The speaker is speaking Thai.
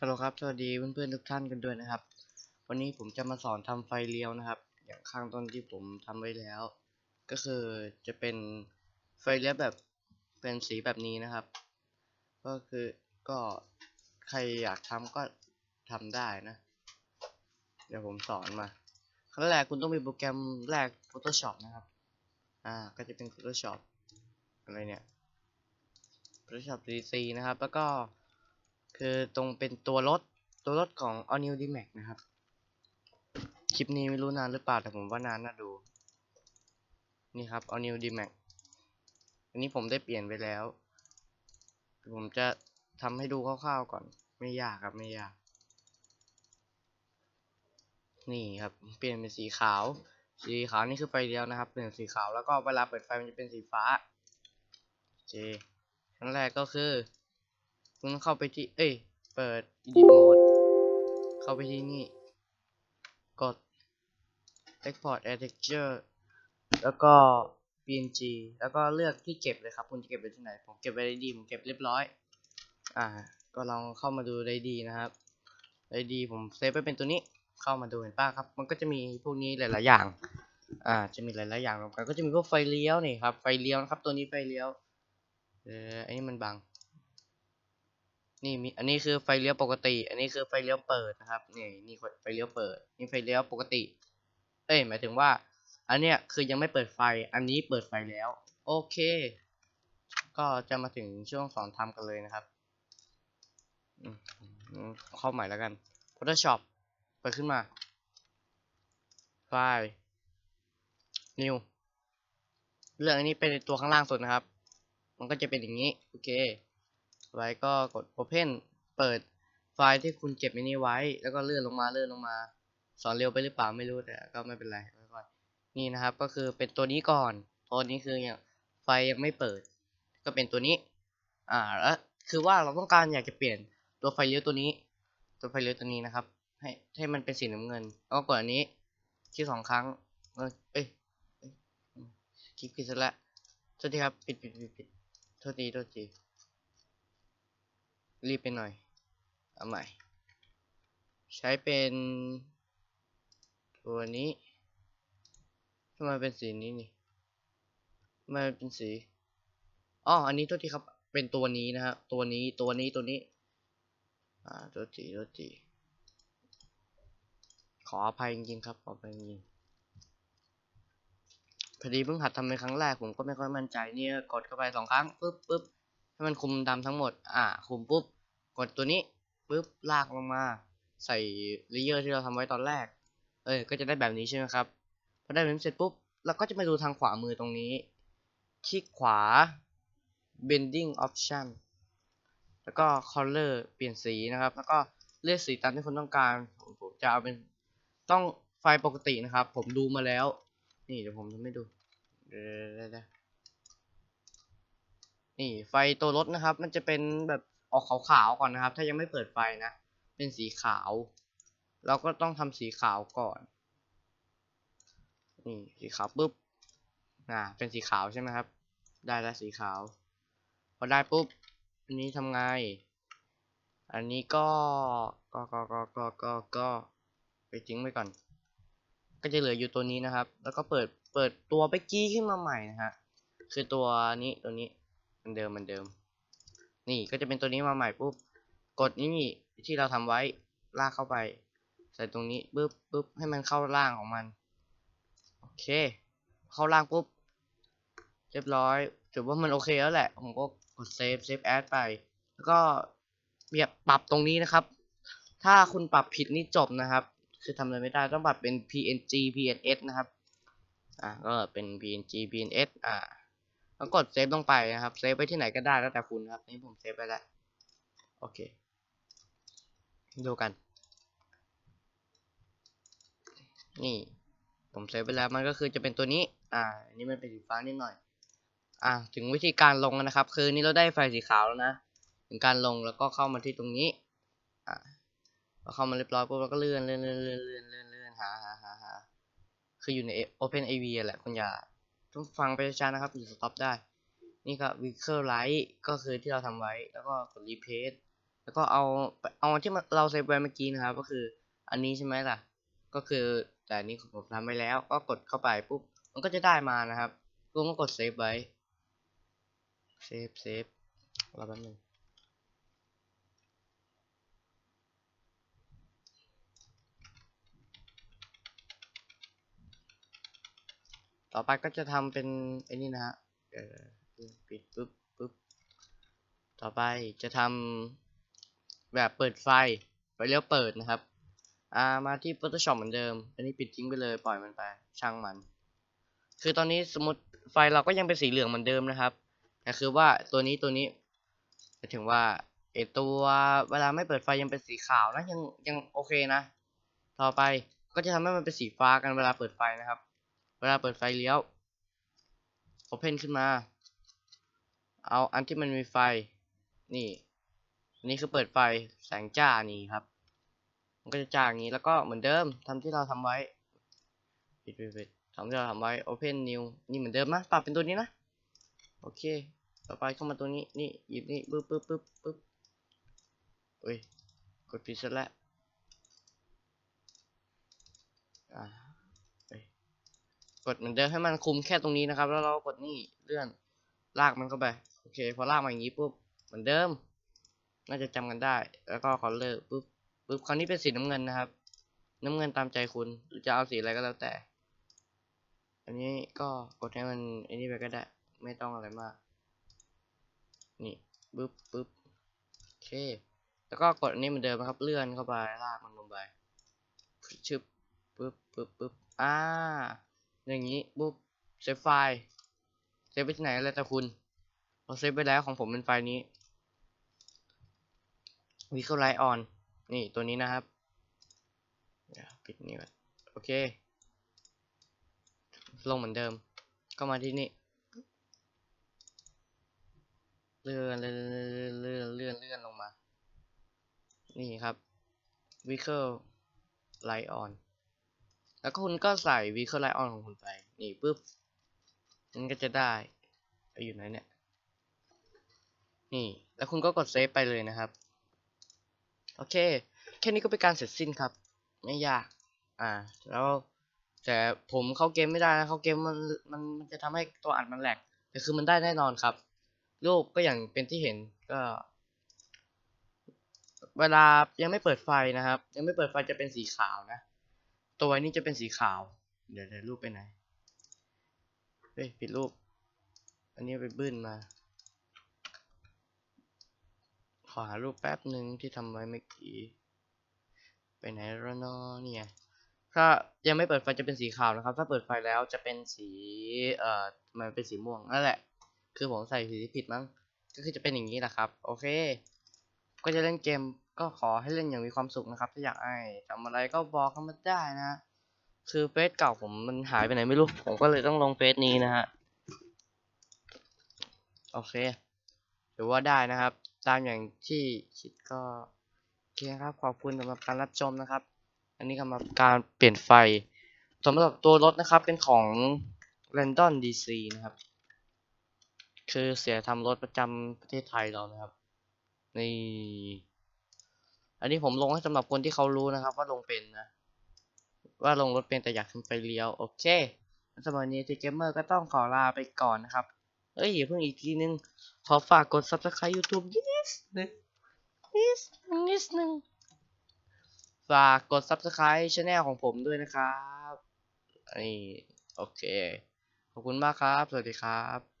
ฮัลโหลครับ สวัสดีเพื่อนๆทุกท่านกันด้วยนะครับ วันนี้ผมจะมาสอนทำไฟเลี้ยวนะครับ อย่างข้างต้นที่ผมทำไว้แล้ว ก็คือจะเป็นไฟเลี้ยวแบบเป็นสีแบบนี้นะครับ ก็คือก็ใครอยากทำก็ทำได้นะ เดี๋ยวผมสอนมาขั้นแรกคุณต้องมีโปรแกรมแรก Photoshop นะครับ อ่า ก็จะเป็น Photoshop อะไรเนี่ย Photoshop 3C นะครับ แล้วก็ คือตรงเป็นตัวรถตัวรถของ All New D-Max นะครับ คลิปนี้ไม่รู้นานหรือเปล่าแต่ผมว่านานน่าดู นี่ครับ All New D-Max อันนี้ผมได้เปลี่ยนไปแล้ว ผมจะทำให้ดูคร่าวๆก่อน ไม่ยากครับไม่ยาก นี่ครับ เปลี่ยนเป็นสีขาว สีขาวนี่คือไฟเลี้ยวนะครับ เปลี่ยนสีขาวแล้วก็เวลาเปิดไฟมันจะเป็นสีฟ้าโอเคขั้นแรกก็คือ คุณเข้าไปที่ เอ้ย เปิด edit mode เข้าไปที่นี่ กด export air texture แล้วก็ png แล้วก็เลือกที่เก็บเลยครับ คุณจะเก็บไว้ที่ไหน ผมเก็บไว้ได้ดี ผมเก็บเรียบร้อย อ่า ก็ลองเข้ามาดูได้ดีนะครับได้ดีผมเซฟไว้เป็นตัวนี้ เข้ามาดูเห็นป่ะครับ มันก็จะมีพวกนี้หลาย ๆ อย่าง อ่า จะมีหลาย ๆ อย่างรวมกัน ก็จะมีพวกไฟเลี้ยวนี่ครับ ไฟเลี้ยวนะครับ ตัวนี้ไฟเลี้ยว เอออันนี้มันบัง นี่มีอันนี้คือไฟเลี้ยวปกติ อันนี้คือไฟเลี้ยวเปิดนะครับนี่นี่ไฟเลี้ยวเปิด นี่ไฟเลี้ยวปกติ เอ้ยหมายถึงว่า อันเนี้ยคือยังไม่เปิดไฟ อันนี้เปิดไฟแล้ว โอเค ก็จะมาถึงช่วงสอนทำกันเลยนะครับเข้าใหม่แล้วกัน Photoshop เปิดขึ้นมา ไฟล์ New เรื่องอันนี้เป็นตัวข้างล่างสุดนะครับ มันก็จะเป็นอย่างนี้ โอเค ไว้ก็กด Open เปิดไฟล์ที่คุณเก็บไว้นี้ไว้ แล้วก็เลื่อนลงมาเลื่อนลงมา สอนเร็วไปหรือเปล่าไม่รู้แต่ก็ไม่เป็นไรค่อยๆนี่นะครับก็คือเป็นตัวนี้ก่อนตัวนี้คือยังไฟยังไม่เปิด ก็เป็นตัวนี้ อ่าแล้วคือว่าเราต้องการอยากจะเปลี่ยนตัวไฟเลี้ยวตัวนี้ ตัวไฟเลี้ยวตัวนี้นะครับ ให้ให้มันเป็นสีน้ำเงินแล้วก็กดอันนี้ที่สองครั้งเอ้ยเอ้ยคลิกผิดซะและโทษทีครับ ปิดปิดปิดปิดโทษทีโทษที รีบไปหน่อย เอาใหม่ ใช้เป็น ตัวนี้ทำไมเป็นสีนี้นี่ทำไมมันเป็นสีอ๋ออันนี้โทษทีครับ เป็นตัวนี้นะฮะตัวนี้ ตัวนี้ ตัวนี้ อ่าโทษทีโทษทีขออภัยจริงๆครับ ขออภัยจริงพอดีเพิ่งหัดทำเป็นครั้งแรกผมก็ไม่ค่อยมั่นใจเนี่ย กดเข้าไปสองครั้ง ปึ๊บปึ๊บ ให้มันคุมดำทั้งหมด อ่า คุมปุ๊บ กดตัวนี้ปุ๊บ ลากลงมา ใส่เลเยอร์ที่เราทำไว้ตอนแรก เออ ก็จะได้แบบนี้ใช่ไหมครับ พอได้แบบนี้เสร็จปุ๊บ เราก็จะมาดูทางขวามือตรงนี้ คลิกขวา bending option แล้วก็ color เปลี่ยนสีนะครับ แล้วก็เลือกสีตามที่คุณต้องการ ผมจะเอาเป็น ต้องไฟล์ปกตินะครับ ผมดูมาแล้ว นี่เดี๋ยวผมจะไม่ดูเดี๋ยว นี่ไฟตัวรถนะครับ มันจะเป็นแบบออกขาวๆก่อนนะครับ ถ้ายังไม่เปิดไฟนะ เป็นสีขาว เราก็ต้องทำสีขาวก่อน นี่สีขาวปุ๊บอ่าเป็นสีขาวใช่ไหมครับ ได้แล้วสีขาว พอได้ปุ๊บ อันนี้ทำไง อันนี้ก็ ก็ก็ก็ก็ก็ก็ไปทิ้งไว้ก่อน ก็จะเหลืออยู่ตัวนี้นะครับ แล้วก็เปิด เปิดตัวไปกี้ขึ้นมาใหม่นะฮะ คือตัวนี้ ตัวนี้ มันเดิมมันเดิม นี่ก็จะเป็นตัวนี้มาใหม่ปุ๊บ กดนี่ที่เราทำไว้ลากเข้าไป ใส่ตรงนี้ปุ๊บปุ๊บให้มันเข้าล่างของมัน โอเค เข้าล่างปุ๊บ เรียบร้อยถือว่ามันโอเคแล้วแหละ ผมก็กดเซฟเซฟแอดไป แล้วก็แบบปรับตรงนี้นะครับ ถ้าคุณปรับผิดนี่จบนะครับ คือทำอะไรไม่ได้ต้องปรับเป็น png pns นะครับ อ่าก็เป็น png pns อ่า แล้วกดเซฟลงไปนะครับ เซฟไว้ที่ไหนก็ได้แล้วแต่คุณครับ นี่ผมเซฟไปแล้ว โอเค ดูกัน นี่ ผมเซฟไปแล้วมันก็คือจะเป็นตัวนี้ อ่าอันนี้มันเป็นสีฟ้านิดหน่อย อ่า ถึงวิธีการลงนะครับ คือนี่เราได้ไฟสีขาวแล้วนะ ถึงการลงแล้วก็เข้ามาที่ตรงนี้ อ่าพอเข้ามาเรียบร้อยปุ๊บเราก็เลื่อนเลื่อนเลื่อนเลื่อนเลื่อนเลื่อนหาหาหาหาคืออยู่ใน Open AV แหละคุณยา ต้องฟังไปช้าๆนะครับหยุดสต็อปได้ นี่ก็ Vehicle Light ก็คือที่เราทำไว้แล้วก็กดรีเพสแล้วก็เอาเอาที่เราเซฟไว้เมื่อกี้นะครับ ก็คืออันนี้ใช่ไหมล่ะ ก็คือแต่นี้ผมทำไปแล้ว ก็กดเข้าไปปุ๊บมันก็จะได้มานะครับลุงก็กดเซฟไว้เซฟเซฟรอแป๊บนึง ต่อไปก็จะทำเป็นไอ้นี่นะฮะเออปิดปุ๊บปุ๊บต่อไปจะทำแบบเปิดไฟไฟเลี้ยวเปิดนะครับ อ่ามาที่ Photoshop เหมือนเดิม อันนี้ปิดทิ้งไปเลยปล่อยมันไป ช่างมัน คือตอนนี้สมมติไฟเราก็ยังเป็นสีเหลืองเหมือนเดิมนะครับแต่คือว่าตัวนี้ตัวนี้หมายถึงว่าไอตัวเวลาไม่เปิดไฟยังเป็นสีขาวนะยังยังโอเคนะ ต่อไปก็จะทำให้มันเป็นสีฟ้ากันเวลาเปิดไฟนะครับ เวลาเปิดไฟเลี้ยว Open ขึ้นมา เอาอันที่มันมีไฟ นี่อันนี้คือเปิดไฟแสงจ้านี่ครับ มันก็จะจ้าอย่างนี้แล้วก็เหมือนเดิมทำที่เราทำไว้ปิดปิดปิดทำที่เราทำไว้ Open New นี่เหมือนเดิมนะปรับเป็นตัวนี้นะโอเค ต่อไปเข้ามาตัวนี้ นี่ หยิบนี่ปึ๊บปึ๊บปึ๊บปึ๊บเฮ้ย กดผิดซะแล้วอ่า กดเหมือนเดิมให้มันคุมแค่ตรงนี้นะครับ แล้วเรากดนี่เลื่อนลากมันเข้าไป โอเค พอลากมาอย่างนี้ปุ๊บ เหมือนเดิม น่าจะจำกันได้ แล้วก็คอลเลอร์ปุ๊บปุ๊บ คราวนี้เป็นสีน้ำเงินนะครับ น้ำเงินตามใจคุณ หรือจะเอาสีอะไรก็แล้วแต่ อันนี้ก็กดให้มันอ้นี่ไปก็ได้ ไม่ต้องอะไรมาก นี่ปึ๊บปึ๊บโอเค แล้วก็กดอันนี้เหมือนเดิมนะครับ เลื่อนเข้าไป ลากมันลงไปชึบปึ๊บปึ๊บปึ๊บอ่า อย่างนี้ปุ๊บเซฟไฟล์เซฟไปที่ไหนแล้วแต่คุณเราเซฟไปแล้วของผมเป็นไฟล์นี้วิค l ไลท์ออนนี่ตัวนี้นะครับปิดนี่ก่อนโอเค ลงเหมือนเดิม ก็มาที่นี่เลื่อนเลื่อนเลื่อนเลื่อนเลื่อนลงมา นี่ครับ vehicle light on แล้วก็คุณก็ใส่ vehicle light on ของคุณไป นี่ปุ๊บมันก็จะได้อาอยู่ไหนเนี่ย นี่ แล้วคุณก็กดเซฟไปเลยนะครับ โอเค แค่นี้ก็เป็นการเสร็จสิ้นครับ ไม่ยาก อ่า แล้วแต่ผมเข้าเกมไม่ได้นะเข้าเกมมันมันมันจะทำให้ตัวอัดมันแหลกแต่คือมันได้แน่นอนครับ รูปก็อย่างเป็นที่เห็นก็ เวลายังไม่เปิดไฟนะครับ ยังไม่เปิดไฟจะเป็นสีขาวนะ ตัวนี้จะเป็นสีขาว เดี๋ยวเดี๋ยวรูปไปไหน เฮ้ยผิดรูป อันนี้ไปบื้นมา ขอหารูปแป๊บหนึ่งที่ทำไว้เมื่อกี้ ไปไหนแล้วนาะเนี่ยถ้ายังไม่เปิดไฟจะเป็นสีขาวนะครับ ถ้าเปิดไฟแล้วจะเป็นสีเอ่อมันเป็นสีม่วงนั่นแหละ คือผมใส่สีที่ผิดมั้ง ก็คือจะเป็นอย่างนี้แหละครับ โอเค ก็จะเล่นเกม ก็ขอให้เล่นอย่างมีความสุขนะครับ ถ้าอยากให้ทำอะไรก็บอกเข้ามาได้นะ คือเฟซเก่าผมมันหายไปไหนไม่รู้ ผมก็เลยต้องลงเฟซนี้นะฮะ โอเคถือว่าได้นะครับ ตามอย่างที่คิดก็โอเคครับ ขอบคุณสำหรับการรับชมนะครับ อันนี้สำหรับการเปลี่ยนไฟสำหรับตัวรถนะครับเป็นของ Random DC นะครับ คือเสียทำรถประจำประเทศไทยเรานะครับ นี่ อันนี้ผมลงให้สำหรับคนที่เขารู้นะครับ ว่าลงเป็นนะ ว่าลงรถเป็นแต่อยากทำไปเลี้ยว โอเคสำหรับนี้ทีเกมเมอร์ก็ต้องขอลาไปก่อนนะครับ เอ้ยเพิ่งอีกทีนึง ขอฝากกด subscribe YouTube นิดนึงนิดนึงนิดนึงฝากกด subscribe channel ของผมด้วยนะครับนี่โอเค ขอบคุณมากครับ สวัสดีครับ